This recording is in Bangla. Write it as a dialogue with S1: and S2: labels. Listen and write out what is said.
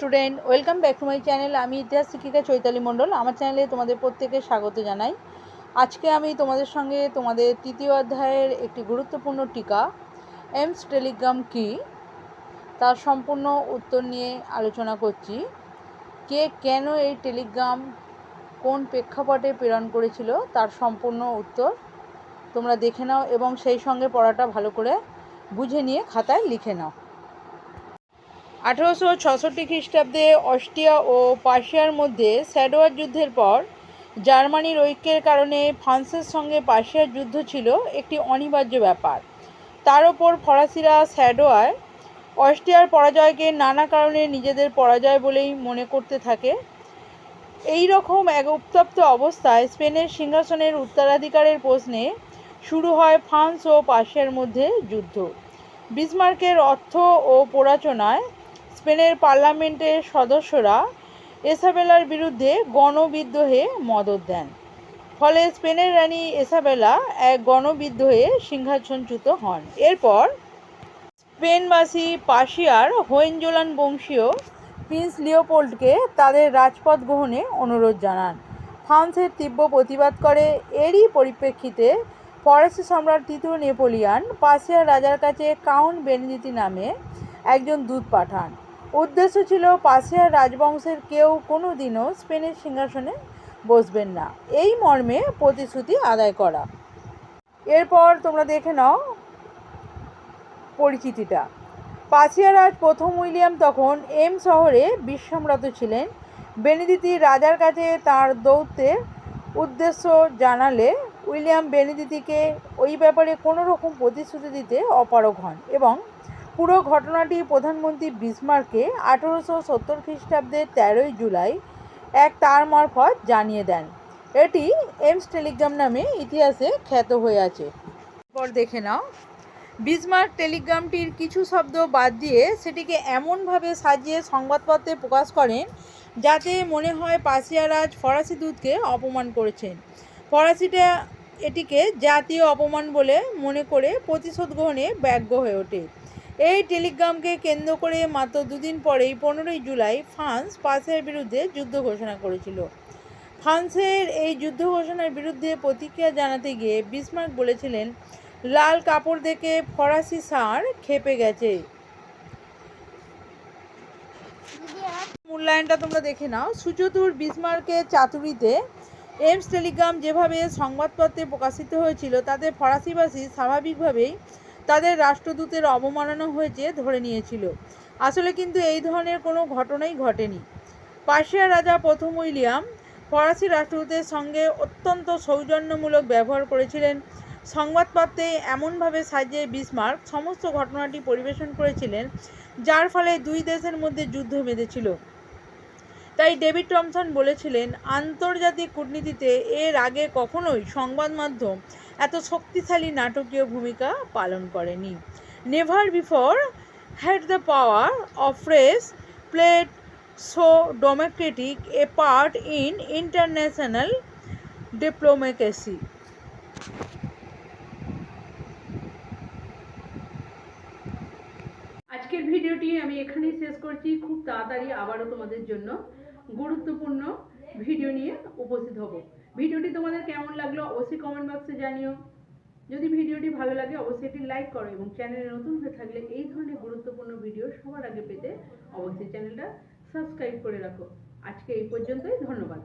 S1: Student, welcome back to my channel. আমি ইতিহাস শিক্ষিকা চৈতালি মণ্ডল। আমার চ্যানেলে তোমাদের প্রত্যেকে স্বাগত জানাই। আজকে আমি তোমাদের সঙ্গে তোমাদের তৃতীয় অধ্যায়ের একটি গুরুত্বপূর্ণ টিকা, এমস টেলিগ্রাম কি, তার সম্পূর্ণ উত্তর নিয়ে আলোচনা করছি। কে কেন এই টেলিগ্রাম, কোন প্রেক্ষাপটে প্রেরণ করেছিল, তার সম্পূর্ণ উত্তর তোমরা দেখে নাও এবং সেই সঙ্গে পড়াটা ভালো করে বুঝে নিয়ে খাতায় লিখে নাও। আঠেরোশো ছষট্টি খ্রিস্টাব্দে অস্ট্রিয়া ও পার্সিয়ার মধ্যে স্যাডোয়ার যুদ্ধের পর, জার্মানির ঐক্যের কারণে ফ্রান্সের সঙ্গে পার্সিয়ার যুদ্ধ ছিল একটি অনিবার্য ব্যাপার। তার ওপর ফরাসিরা স্যাডোয়ার অস্ট্রিয়ার পরাজয়কে নানা কারণে নিজেদের পরাজয় বলেই মনে করতে থাকে। এই রকম এক উত্তপ্ত অবস্থায় স্পেনের সিংহাসনের উত্তরাধিকারের প্রশ্নে শুরু হয় ফ্রান্স ও পার্সিয়ার মধ্যে যুদ্ধ। বিসমার্কের অর্থ ও প্ররোচনায় স্পেনের পার্লামেন্টের সদস্যরা এসাবেলার বিরুদ্ধে গণবিদ্রোহে মদত দেন। ফলে স্পেনের রানী এসাবেলা এক গণবিদ্রোহে সিংহাসনচ্যুত হন। এরপর স্পেনবাসী পাশিয়ার হোয়েনজোলান বংশীয় প্রিন্স লিওপোল্ডকে তাদের রাজপথ গ্রহণে অনুরোধ জানান। ফ্রান্সের তীব্র প্রতিবাদ করে। এরই পরিপ্রেক্ষিতে ফরাসি সম্রাট তৃতীয় নেপোলিয়ান পাশিয়ার রাজার কাছে কাউন্ট বেনিদিতি নামে একজন দূত পাঠান। উদ্দেশ্য ছিল পার্সিয়ার রাজবংশের কেউ কোনো দিনও স্পেনের সিংহাসনে বসবেন না। এই মর্মে প্রতিশ্রুতি আদায় করা। এরপর তোমরা দেখে নাও পরিচিতিটা। পার্সিয়া রাজ প্রথম উইলিয়াম তখন এম শহরে বিশ্রামরত ছিলেন। বেনিদিতি রাজার কাছে তার দৌত্যের উদ্দেশ্য জানালে উইলিয়াম বেনিদিতিকে ওই ব্যাপারে কোনো রকম প্রতিশ্রুতি দিতে অপারগ হন এবং পুরো ঘটনাটি প্রধানমন্ত্রী বিসমার্কে আঠেরোশো সত্তর খ্রিস্টাব্দের তেরোই জুলাই এক তার মারফত জানিয়ে দেন। এটি এমস টেলিগ্রাম নামে ইতিহাসে খ্যাত হয়ে আছে। এরপর দেখে নাও। বিসমার্ক টেলিগ্রামটির কিছু শব্দ বাদ দিয়ে সেটিকে এমনভাবে সাজিয়ে সংবাদপত্রে প্রকাশ করেন যাতে মনে হয় পার্সিয়া রাজ ফরাসি দূতকে অপমান করেছেন। ফরাসিটা এটিকে জাতীয় অপমান বলে মনে করে প্রতিশোধ গ্রহণে ব্যগ্র হয়ে ওঠে। এই টেলিগ্রামকে কেন্দ্র করে মাত্র দুদিন পরেই পনেরোই জুলাই ফ্রান্স পার্সিয়ার বিরুদ্ধে যুদ্ধ ঘোষণা করেছিল। ফ্রান্সের এই যুদ্ধ ঘোষণার বিরুদ্ধে প্রতিক্রিয়া জানাতে গিয়ে বিসমার্ক বলেছিলেন, লাল কাপড় দেখে ফরাসি সার খেপে গেছে। মূল্যায়নটা তোমরা দেখে নাও। সুচতুর বিসমার্কের চাতুরিতে এমস টেলিগ্রাম যেভাবে সংবাদপত্রে প্রকাশিত হয়েছিল, তাতে ফরাসিবাসী স্বাভাবিকভাবেই তাদের রাষ্ট্রদূতের অবমাননা হয়েছে ধরে নিয়েছিল। আসলে কিন্তু এই ধরনের কোনো ঘটনাই ঘটেনি। পার্সিয়ার রাজা প্রথম উইলিয়াম ফরাসি রাষ্ট্রদূতের সঙ্গে অত্যন্ত সৌজন্যমূলক ব্যবহার করেছিলেন। সংবাদপত্রে এমনভাবে সাজিয়ে বিসমার্ক সমস্ত ঘটনাটি পরিবেশন করেছিলেন, যার ফলে দুই দেশের মধ্যে যুদ্ধ বেঁধেছিল। তাই ডেভিড টমসন বলেছিলেন, আন্তর্জাতিক কূটনীতিতে এর আগে কখনোই সংবাদ মাধ্যম এত শক্তিশালী নাটকীয় ভূমিকা পালন করেনি। Never before had the power of press played so democratic a part in international diplomacy আজকের ভিডিওটি আমি এখানেই শেষ করছি। খুব তাড়াতাড়ি আবারও তোমাদের জন্য গুরুত্বপূর্ণ ভিডিও নিয়ে উপস্থিত হব। ভিডিওটি তোমাদের কেমন লাগল অবশ্যই কমেন্ট বক্সে জানিও। যদি ভিডিওটি ভালো লাগে, অবশ্যই এটি লাইক করো এবং চ্যানেলে নতুন হয়ে থাকলে এই ধরনের গুরুত্বপূর্ণ ভিডিও সবার আগে পেতে অবশ্যই চ্যানেলটা সাবস্ক্রাইব করে রাখো। আজকে এই পর্যন্তই, ধন্যবাদ।